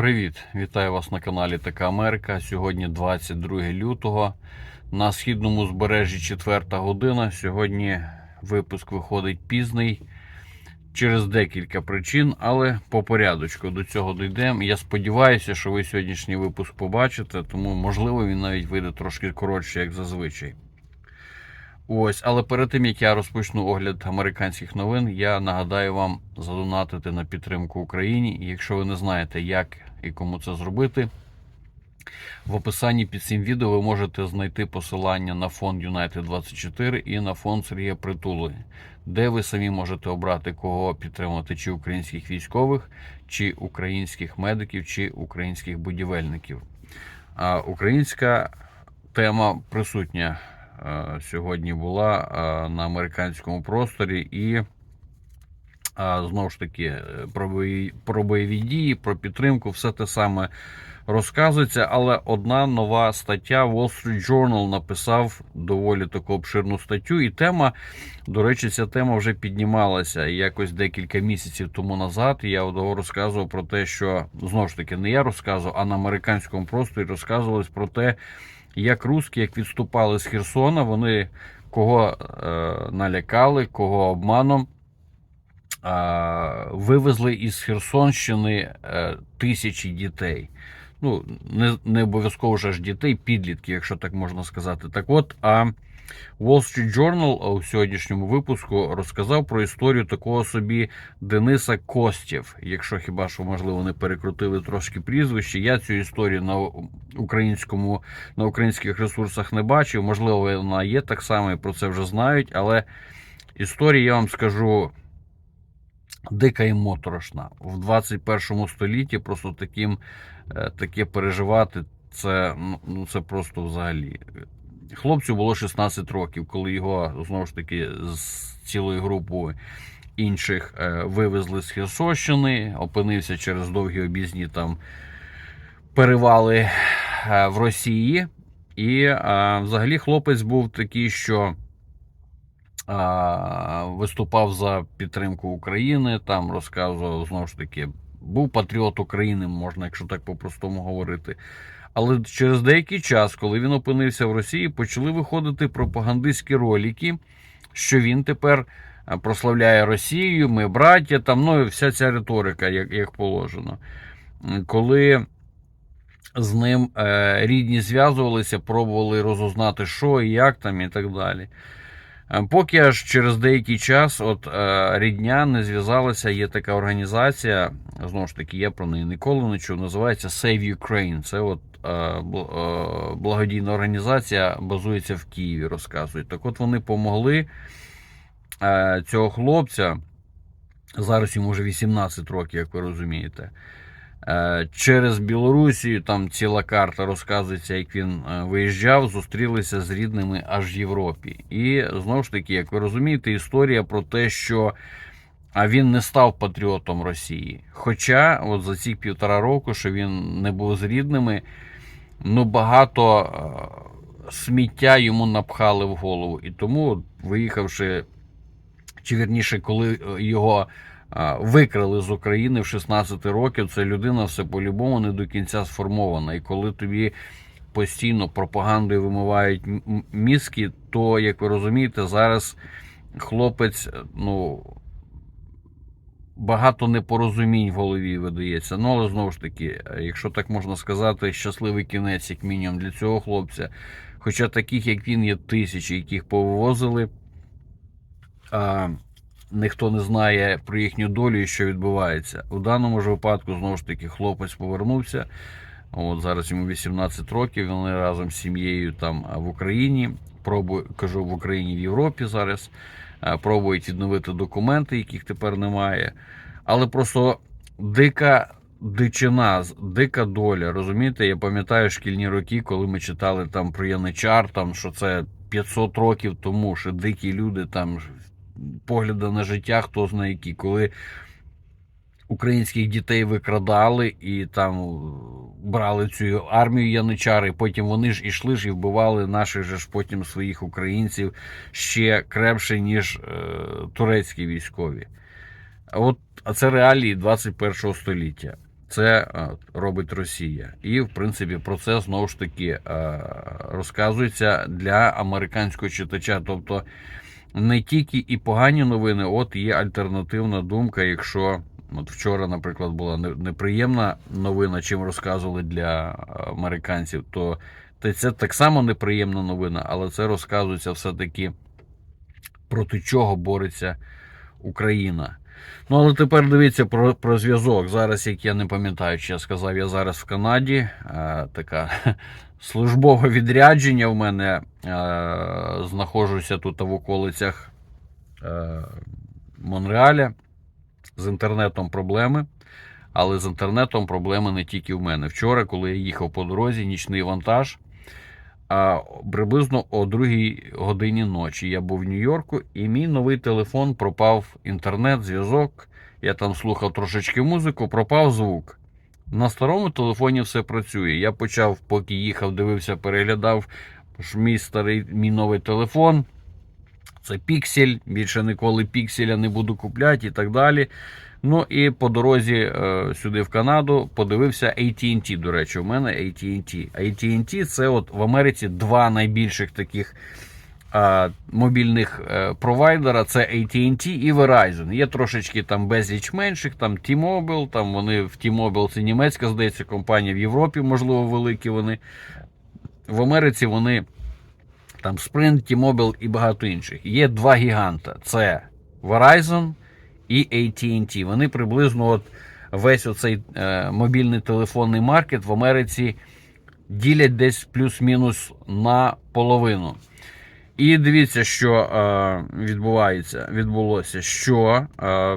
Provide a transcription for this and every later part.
Привіт! Вітаю вас на каналі Така Америка. Сьогодні 22 лютого. На східному збережжі 4 година. Сьогодні випуск виходить пізний через декілька причин, але по порядочку до цього дійдемо. Я сподіваюся, що ви сьогоднішній випуск побачите, тому можливо він навіть вийде трошки коротше, як зазвичай. Ось, але перед тим як я розпочну огляд американських новин, я нагадаю вам задонатити на підтримку Україні. Якщо ви не знаєте, як і кому це зробити, в описанні під цим відео ви можете знайти посилання на фонд United 24 і на фонд Сергія Притули, де ви самі можете обрати кого підтримати, чи українських військових, чи українських медиків, чи українських будівельників. А українська тема присутня е, сьогодні була е, на американському просторі і знову ж таки е, про бойові, про бойові дії, про підтримку, все те саме розказується. Але одна нова стаття Wall Street Journal написав доволі таку обширну статтю, і тема, до речі, ця тема вже піднімалася якось декілька місяців тому назад. Я от розказував про те, що знову ж таки не я розказував, а на американському просторі розказувалось про те, як русські, як відступали з Херсона, вони кого е, налякали, кого обманом. Е, Вивезли із Херсонщини е, тисячі дітей. Ну, не, не обов'язково ж дітей, підлітків, якщо так можна сказати. Так от, а Wall Street Journal у сьогоднішньому випуску розказав про історію такого собі Дениса Костєв. Якщо хіба що можливо не перекрутили трошки прізвище, я цю історію на українському на українських ресурсах не бачив. Можливо, вона є так само, і про це вже знають. Але історія, я вам скажу, дика і моторошна. В 21 столітті просто таким е, таке переживати. Це ну це просто взагалі. Хлопцю було 16 років, коли його знову ж таки з цілою групою інших е, вивезли з Херсонщини, опинився через довгі обізні там перевали е, в Росії. І взагалі хлопець був такий, що виступав за підтримку України, там розказував знову ж таки, був патріот України, можна, якщо так по-простому говорити. Але через деякий час, коли він опинився в Росії, почали виходити пропагандистські ролики, що він тепер прославляє Росію, ми браття, там ну і вся ця риторика, як, як положено. Коли з ним е, рідні зв'язувалися, пробували розузнати, що і як там, і так далі. Е, Поки аж через деякий час от е, рідня не зв'язалася, є така організація, знову ж таки, я про неї ніколи не чув, називається Save Ukraine. Це от е, благодійна організація, базується в Києві, розказують. Так от вони помогли цього хлопця, зараз йому вже 18 років, як ви розумієте. Е, Через Білорусію там ціла карта розказується, як він е, виїжджав, зустрілися з рідними аж в Європі. І знову ж таки, як ви розумієте, історія про те, що він не став патріотом Росії. Хоча, от за ці півтора року, що він не був з рідними, ну багато е, сміття йому напхали в голову. І тому, виїхавши, чи вірніше, коли його викрали з України в 16 років. Це людина все по-любому не до кінця сформована. І коли тобі постійно пропагандою вимивають мізки, то, як ви розумієте, зараз хлопець, ну. Багато непорозумінь в голові видається. Ну, але знову ж таки, якщо так можна сказати, щасливий кінець, як мінімум, для цього хлопця. Хоча таких, як він, є тисячі, яких повивозили. А, ніхто не знає про їхню долю і що відбувається. У даному ж випадку, знову ж таки, хлопець повернувся. От зараз йому 18 років. Вони разом з сім'єю там в Україні. Пробую, кажу в Україні в Європі зараз. Пробують відновити документи, яких тепер немає. Але просто дика дичина, дика доля. Розумієте, я пам'ятаю шкільні роки, коли ми читали там про Яничар, там що це 500 років тому, що дикі люди там погляди на життя, хто знає які, коли українських дітей викрадали і там брали цю армію яничари, потім вони ж ішли ж і вбивали наших же ж потім своїх українців ще крепше, ніж е, турецькі військові. А От а це реалії 21 століття. це е, робить Росія. І, в принципі, про це знову ж таки е, розказується для американського читача. Тобто не тільки і погані новини, от є альтернативна думка. Якщо от вчора, наприклад, була неприємна новина, чим розказували для американців, то це так само неприємна новина, але це розказується все-таки проти чого бореться Україна. Ну, але тепер дивіться про, про зв'язок. Зараз, як я не пам'ятаю, чи я сказав, я зараз в Канаді. Е, така службове відрядження в мене. Е, знаходжуся тут в околицях е, Монреаля. З інтернетом проблеми. Але з інтернетом проблеми не тільки в мене. Вчора, коли я їхав по дорозі, нічний вантаж. А приблизно о 2 годині ночі я був в Нью-Йорку, і мій новий телефон пропав інтернет, зв'язок. Я там слухав трошечки музику, пропав звук. На старому телефоні все працює. Я почав, поки їхав, дивився, переглядав мій старий мій новий телефон. Це піксель. Більше ніколи пікселя не буду купляти і так далі. Ну і по дорозі е, сюди в Канаду подивився AT&T, до речі, у мене AT&T. AT&T це от в Америці два найбільших таких е, мобільних е, провайдера: це AT&T і Verizon. Є трошечки там безліч менших, там T-Mobile, там вони в T-Mobile це німецька, здається, компанія в Європі, можливо, великі вони. В Америці вони там Sprint, T-Mobile і багато інших. Є два гіганта: це Verizon і AT&T. Вони приблизно от весь оцей е, мобільний телефонний маркет в Америці ділять десь плюс-мінус на половину. І дивіться, що е, відбувається, відбулося, що е,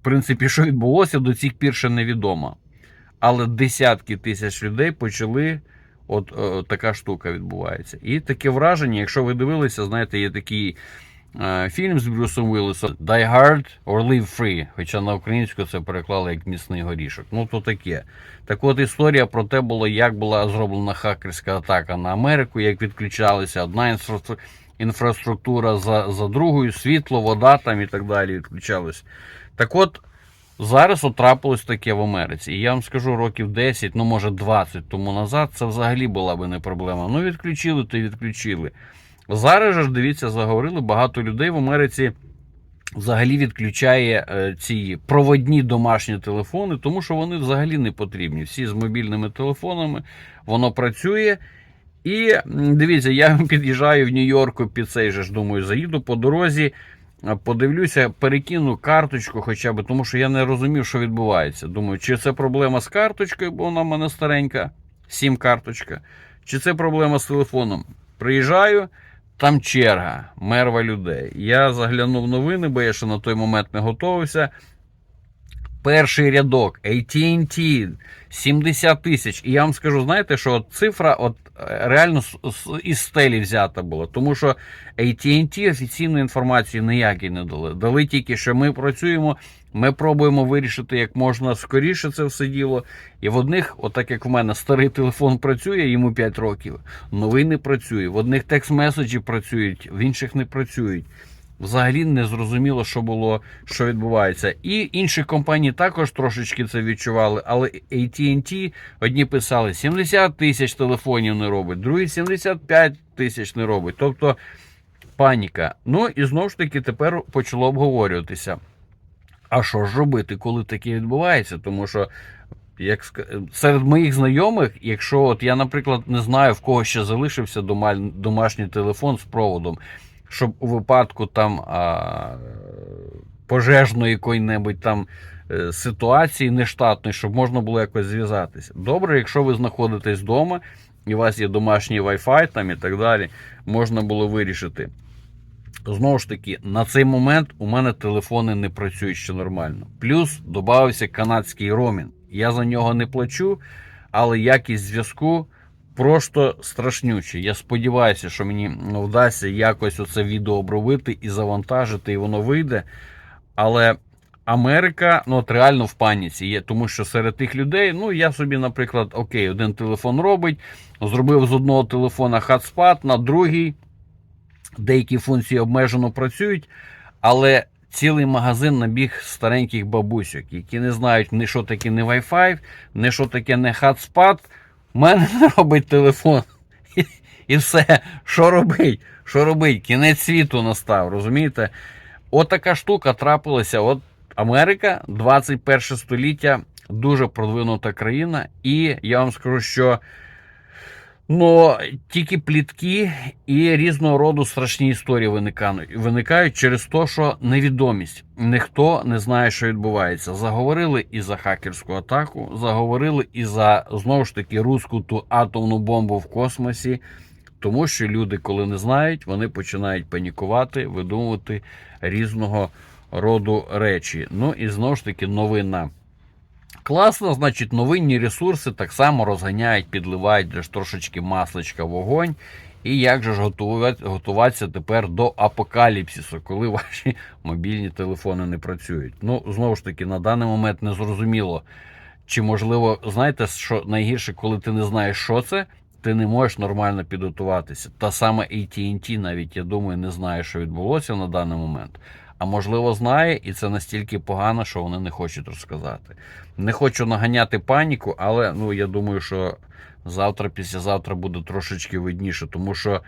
в принципі, що відбулося, до цих пір ще невідомо. Але десятки тисяч людей почали. От е, така штука відбувається. І таке враження, якщо ви дивилися, знаєте, є такий фільм з Брюсом Уіллісом Die Hard or Live Free. Хоча на українську це переклали як міцний горішок. Ну, то таке. Так от історія про те була, як була зроблена хакерська атака на Америку, як відключалися одна інфраструктура, за, за другою, світло, вода там і так далі відключалось. Так от. Зараз от трапилось таке в Америці. І я вам скажу років 10, ну може 20 тому назад, це взагалі була би не проблема. Ну, відключили, то відключили. Зараз ж дивіться, заговорили, багато людей в Америці взагалі відключає е, ці проводні домашні телефони, тому що вони взагалі не потрібні. Всі з мобільними телефонами, воно працює. І дивіться, я під'їжджаю в Нью-Йорку під цей же ж думаю, заїду по дорозі. Подивлюся, перекину карточку хоча б, тому що я не розумів, що відбувається. Думаю, чи це проблема з карточкою, бо вона в мене старенька, сім карточка, чи це проблема з телефоном. Приїжджаю, там черга, мерва людей. Я заглянув новини, бо я ще на той момент не готувався. Перший рядок AT&T 70 тисяч. І я вам скажу, знаєте, що от цифра от е, реально із стелі взята була. Тому що AT&T офіційної інформації ніякої не дали. Дали тільки, що ми працюємо, ми пробуємо вирішити як можна скоріше це все діло. І в одних, отак як в мене, старий телефон працює, йому 5 років, новий не працює. В одних текст-меседжі працюють, в інших не працюють. Взагалі не зрозуміло, що було, що відбувається. І інші компанії також трошечки це відчували, але AT&T одні писали 70 тисяч телефонів не робить, другі 75 тисяч не робить. Тобто паніка. Ну і знову ж таки тепер почало обговорюватися. А що ж робити, коли таке відбувається? Тому що як серед моїх знайомих, якщо от я, наприклад, не знаю, в кого ще залишився домашній телефон з проводом, щоб у випадку там а, пожежної якої-небудь там е, ситуації нештатної, щоб можна було якось зв'язатися. Добре, якщо ви знаходитесь вдома і у вас є домашній Wi-Fi там і так далі, можна було вирішити. Знову ж таки, на цей момент у мене телефони не працюють ще нормально. Плюс додався канадський ромінг. Я за нього не плачу, але якість зв'язку просто страшнюча. Я сподіваюся, що мені вдасться якось оце відео обробити і завантажити, і воно вийде. Але Америка ну, от реально в паніці є, тому що серед тих людей, ну я собі, наприклад, окей, один телефон робить, зробив з одного телефона хатспад, на другий деякі функції обмежено працюють, але цілий магазин набіг стареньких бабусьок, які не знають ні що таке не Wi-Fi, ні що таке не хатспад. Мене не робить телефон. І, і все. Що робить? Що робить? Кінець світу настав, розумієте? От така штука трапилася. От Америка, 21 століття, дуже продвинута країна, і я вам скажу, що ну, тільки плітки і різного роду страшні історії виникають, виникають через те, що невідомість. Ніхто не знає, що відбувається. Заговорили і за хакерську атаку, заговорили і за знову ж таки руську ту атомну бомбу в космосі. Тому що люди, коли не знають, вони починають панікувати, видумувати різного роду речі. Ну і знову ж таки новина. Класно, значить, новинні ресурси так само розганяють, підливають лише трошечки масличка вогонь. І як же ж готуватися тепер до апокаліпсису, коли ваші мобільні телефони не працюють? Ну, знову ж таки, на даний момент не зрозуміло, чи можливо, знаєте, що найгірше, коли ти не знаєш, що це, ти не можеш нормально підготуватися. Та саме AT&T навіть, я думаю, не знає, що відбулося на даний момент. А можливо, знає, і це настільки погано, що вони не хочуть розказати. Не хочу наганяти паніку, але ну я думаю, що завтра, післязавтра буде трошечки видніше, тому що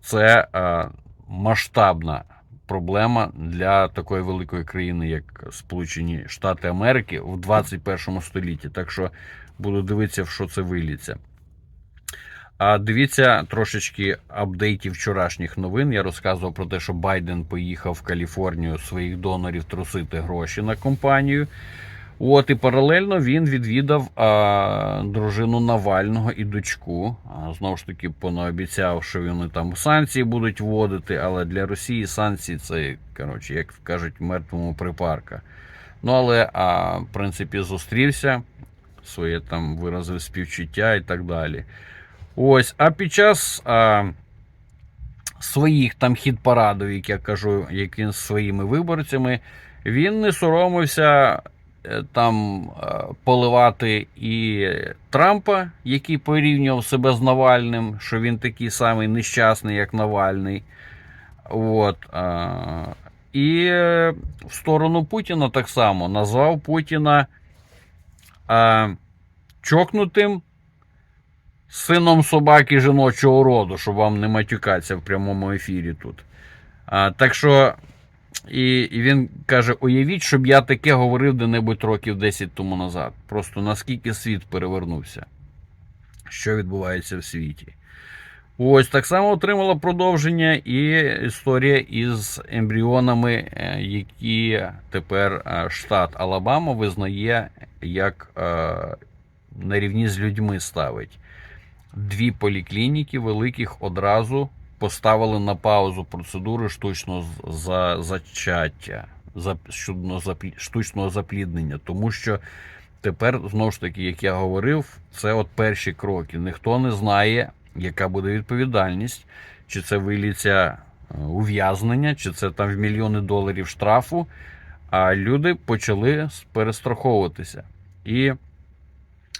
це е, масштабна проблема для такої великої країни, як Сполучені Штати Америки в 21 столітті. Так що буду дивитися, в що це виліться. А дивіться трошечки апдейтів вчорашніх новин. Я розказував про те, що Байден поїхав в Каліфорнію своїх донорів трусити гроші на компанію. От і паралельно він відвідав а, дружину Навального і дочку. А, знову ж таки, понаобіцяв, що вони там санкції будуть вводити, але для Росії санкції це, коротше, як кажуть, мертвому припарка. Ну, але, а, в принципі, зустрівся, своє там виразив співчуття і так далі. Ось, а під час а, своїх там хід парадів, як я кажу, як він з своїми виборцями, він не соромився е, там е, поливати і Трампа, який порівнював себе з Навальним, що він такий самий нещасний, як Навальний. От, а, і е, в сторону Путіна так само назвав Путіна а, чокнутим сином собаки жіночого роду, щоб вам не матюкатися в прямому ефірі тут. А, так що, і, і він каже: уявіть, щоб я таке говорив де-небудь років 10 тому назад. Просто наскільки світ перевернувся, що відбувається в світі. Ось так само отримала продовження і історія із ембріонами, е, які тепер е, штат Алабама визнає як е, на рівні з людьми ставить. Дві поліклініки великих одразу поставили на паузу процедури штучного зачаття, за, штучного запліднення, тому що тепер, знову ж таки, як я говорив, це от перші кроки. Ніхто не знає, яка буде відповідальність, чи це виліться е, ув'язнення, чи це там в мільйони доларів штрафу. А люди почали перестраховуватися. І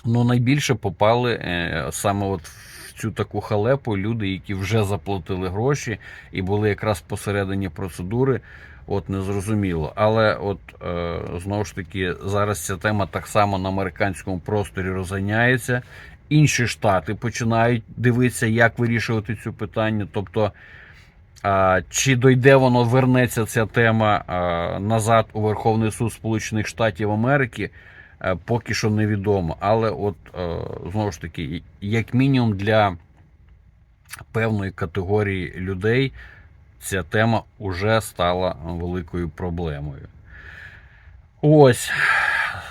ну, найбільше попали е, саме от в цю таку халепу люди, які вже заплатили гроші і були якраз посередині процедури. От незрозуміло. Але от е, знову ж таки, зараз ця тема так само на американському просторі розганяється. Інші штати починають дивитися, як вирішувати цю питання. Тобто, а, чи дойде воно, вернеться ця тема а, назад у Верховний суд Сполучених Штатів Америки, е, поки що невідомо. Але, от е, знову ж таки, як мінімум для певної категорії людей ця тема вже стала великою проблемою. Ось,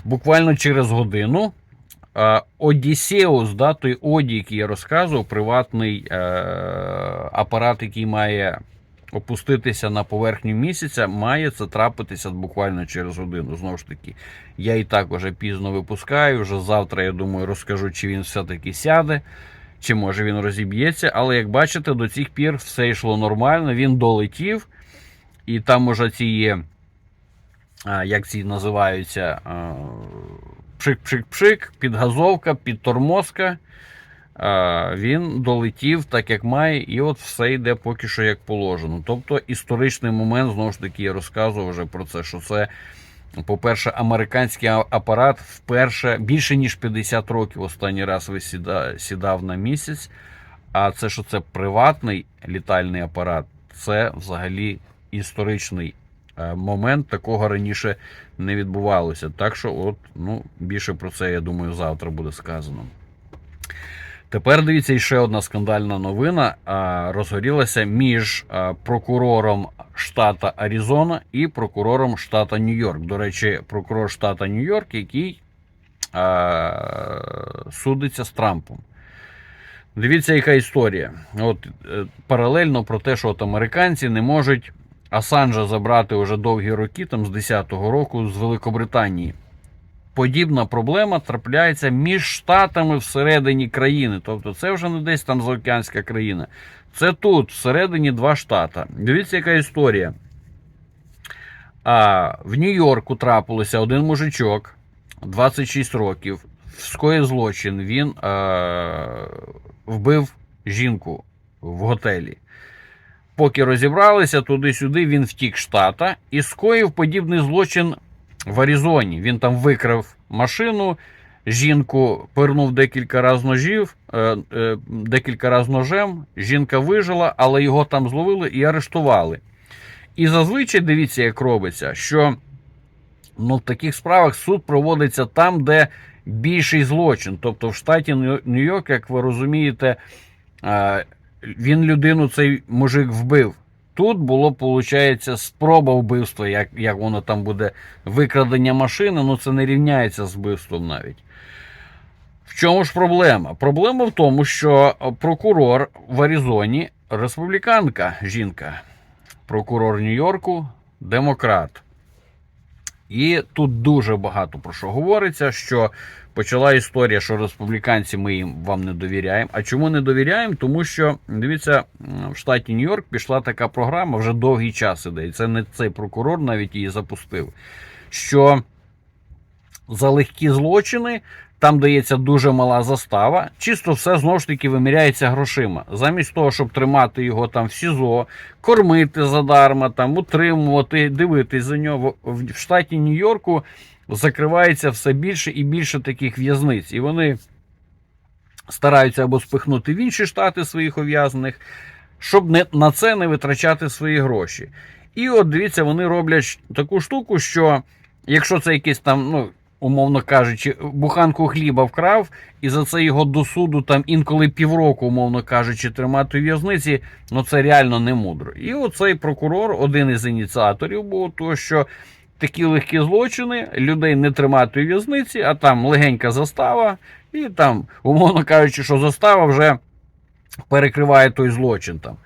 буквально через годину. е, Одіссеус, да, той Оді, який я розказував, приватний е, апарат, який має опуститися на поверхню місяця, має це трапитися буквально через годину. Знову ж таки, я і так вже пізно випускаю. Вже завтра, я думаю, розкажу, чи він все-таки сяде, чи може він розіб'ється. Але як бачите, до цих пір все йшло нормально. Він долетів, і там уже ці є, як ці називаються, пшик-пшик-пшик, підгазовка, підтормозка. Він долетів так, як має, і от все йде поки що як положено. Тобто історичний момент, знову ж таки, я розказував вже про це, що це. По-перше, американський апарат вперше більше ніж 50 років останній раз сідав на місяць. А це що це приватний літальний апарат, це взагалі історичний е, момент. Такого раніше не відбувалося. Так що, от, ну, більше про це, я думаю, завтра буде сказано. Тепер дивіться, ще одна скандальна новина розгорілася між прокурором штата Аризона і прокурором штата Нью-Йорк. До речі, прокурор штата Нью-Йорк, який судиться з Трампом. Дивіться, яка історія. От е, паралельно про те, що от американці не можуть Асанжа забрати вже довгі роки, там з 10-го року з Великобританії. Подібна проблема трапляється між штатами всередині країни. Тобто це вже не десь там заокеанська країна. Це тут, всередині два штата. Дивіться, яка історія. А, в Нью-Йорку трапилося один мужичок, 26 років, скоїв злочин. Він е, вбив жінку в готелі. Поки розібралися туди-сюди, він втік штата і скоїв подібний злочин в Аризоні. Він там викрав машину, жінку пирнув декілька разів ножів, е, е, декілька разів ножем. Жінка вижила, але його там зловили і арештували. І зазвичай дивіться, як робиться, що ну, в таких справах суд проводиться там, де більший злочин. Тобто в штаті Нью- Нью-Йорк, як ви розумієте, е, він людину цей мужик вбив. Тут було, виходить, спроба вбивства, як, як воно там буде викрадення машини, ну це не рівняється з вбивством навіть. В чому ж проблема? Проблема в тому, що прокурор в Аризоні республіканка жінка, прокурор Нью-Йорку демократ. І тут дуже багато про що говориться, що почала історія, що республіканці ми їм вам не довіряємо. А чому не довіряємо? Тому що дивіться, в штаті Нью-Йорк пішла така програма вже довгий час іде. І це не цей прокурор навіть її запустив. Що за легкі злочини там дається дуже мала застава. Чисто все знову ж таки виміряється грошима. Замість того, щоб тримати його там в СІЗО, кормити задарма, там утримувати, дивитись за нього. В штаті Нью-Йорку закривається все більше і більше таких в'язниць. І вони стараються або спихнути в інші штати своїх ув'язнених, щоб не, на це не витрачати свої гроші. І от дивіться, вони роблять таку штуку, що якщо це якийсь там, ну, умовно кажучи, буханку хліба вкрав, і за це його до суду там інколи півроку, умовно кажучи, тримати у в'язниці, ну це реально не мудро. І оцей прокурор, один із ініціаторів, був того, що такі легкі злочини людей не тримати у в'язниці, а там легенька застава, і там, умовно кажучи, що застава вже перекриває той злочин там.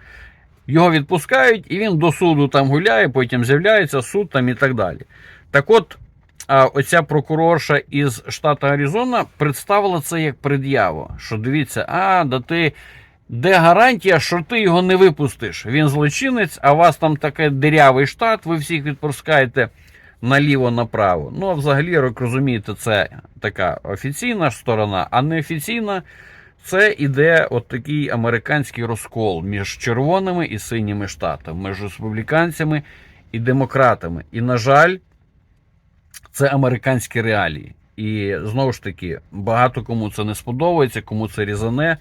Його відпускають, і він до суду там гуляє, потім з'являється суд там і так далі. Так от, оця прокурорша із штату Аризона представила це як пред'яву. Що дивіться, а, да ти. Де гарантія, що ти його не випустиш? Він злочинець, а у вас там такий дирявий штат, ви всіх відпускаєте наліво-направо. Ну, а взагалі, як розумієте, це така офіційна сторона, а неофіційна це іде от такий американський розкол між червоними і синіми штатами, між республіканцями і демократами. І, на жаль, це американські реалії. І знову ж таки, багато кому це не сподобається, кому це різане.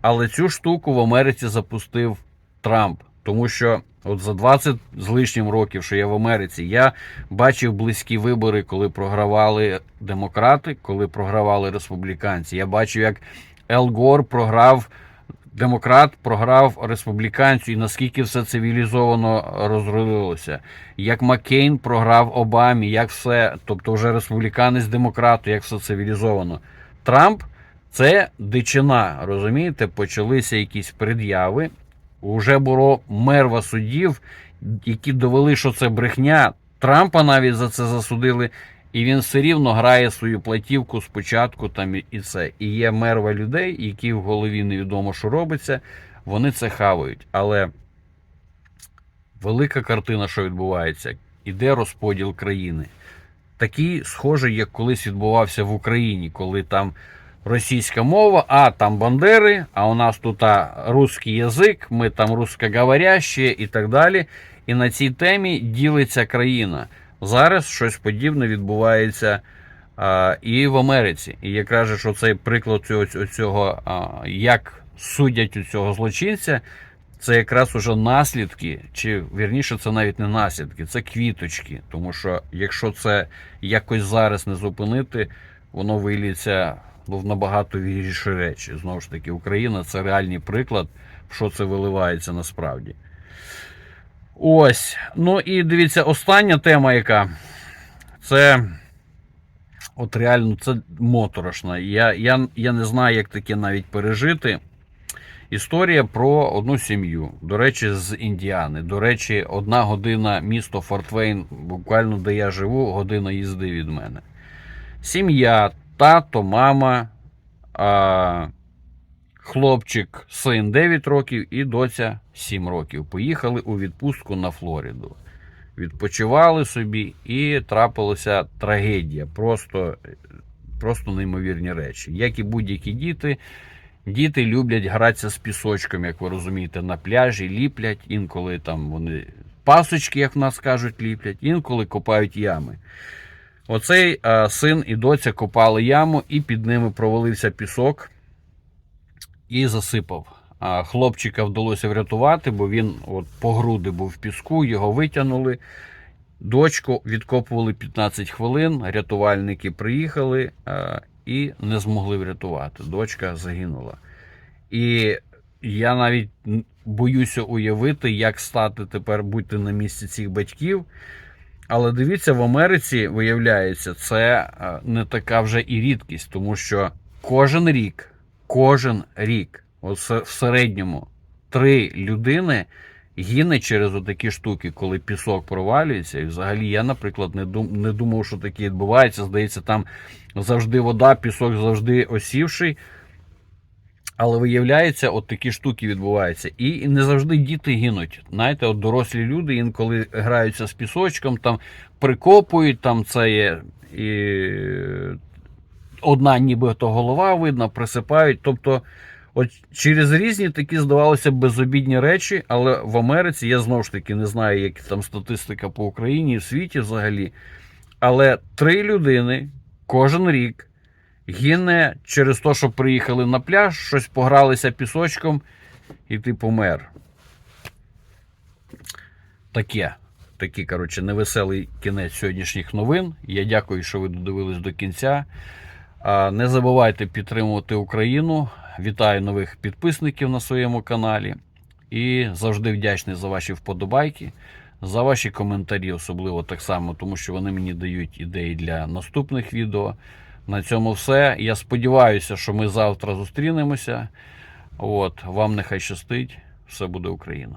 Але цю штуку в Америці запустив Трамп. Тому що от за 20 з лишнім років, що я в Америці, я бачив близькі вибори, коли програвали демократи, коли програвали республіканці. Я бачив, як Ел Гор програв демократ, програв республіканцю, і наскільки все цивілізовано розрулилося. Як Маккейн програв Обамі, як все, тобто вже республіканець демократу, як все цивілізовано. Трамп це дичина, розумієте? Почалися якісь пред'яви. Уже було мерва судів, які довели, що це брехня. Трампа навіть за це засудили, і він все рівно грає свою платівку спочатку там і це. І є мерва людей, які в голові невідомо, що робиться, вони це хавають. Але велика картина, що відбувається, іде розподіл країни. Такий схожий, як колись відбувався в Україні, коли там російська мова, а там бандери, а у нас тут а, русський язик, ми там русскоговорящі і так далі. І на цій темі ділиться країна. Зараз щось подібне відбувається а, і в Америці. І якраз же, що цей приклад цього, цього а, як судять у цього злочинця, це якраз уже наслідки, чи вірніше, це навіть не наслідки, це квіточки. Тому що якщо це якось зараз не зупинити, воно виліться ну, в набагато гірші речі. Знову ж таки, Україна це реальний приклад, в що це виливається насправді. Ось. Ну і дивіться, остання тема, яка це. От реально це моторошно. Я, я, я не знаю, як таке навіть пережити. Історія про одну сім'ю. До речі, з Індіани. До речі, одна година місто Фортвейн, буквально де я живу, година їзди від мене. Сім'я, тато, мама, а, хлопчик, син 9 років і доця 7 років. Поїхали у відпустку на Флориду. Відпочивали собі і трапилася трагедія. Просто, просто неймовірні речі. Як і будь-які діти, діти люблять гратися з пісочком, як ви розумієте, на пляжі, ліплять, інколи там вони пасочки, як в нас кажуть, ліплять, інколи копають ями. Оцей а, син і доця копали яму, і під ними провалився пісок і засипав. А хлопчика вдалося врятувати, бо він от по груди був в піску, його витягнули. Дочку відкопували 15 хвилин, рятувальники приїхали а, і не змогли врятувати. Дочка загинула. І я навіть боюся уявити, як стати тепер бути на місці цих батьків. Але дивіться, в Америці, виявляється, це е, не така вже і рідкість, тому що кожен рік, кожен рік, от в середньому, три людини гине через отакі штуки, коли пісок провалюється. І взагалі я, наприклад, не, дум, не думав, що таке відбувається. Здається, там завжди вода, пісок завжди осівший. Але виявляється, от такі штуки відбуваються. І не завжди діти гинуть. Знаєте, от дорослі люди інколи граються з пісочком, там прикопують, там це є і одна нібито голова видно, присипають. Тобто, от через різні такі, здавалося, безобідні речі, але в Америці я знову ж таки не знаю, як там статистика по Україні і в світі взагалі. Але три людини кожен рік гине через те, що приїхали на пляж, щось погралися пісочком, і ти помер. Таке. Такий, коротше, невеселий кінець сьогоднішніх новин. Я дякую, що ви додивились до кінця. Не забувайте підтримувати Україну. Вітаю нових підписників на своєму каналі. І завжди вдячний за ваші вподобайки, за ваші коментарі, особливо так само, тому що вони мені дають ідеї для наступних відео. На цьому все. Я сподіваюся, що ми завтра зустрінемося. От, вам нехай щастить. Все буде Україна.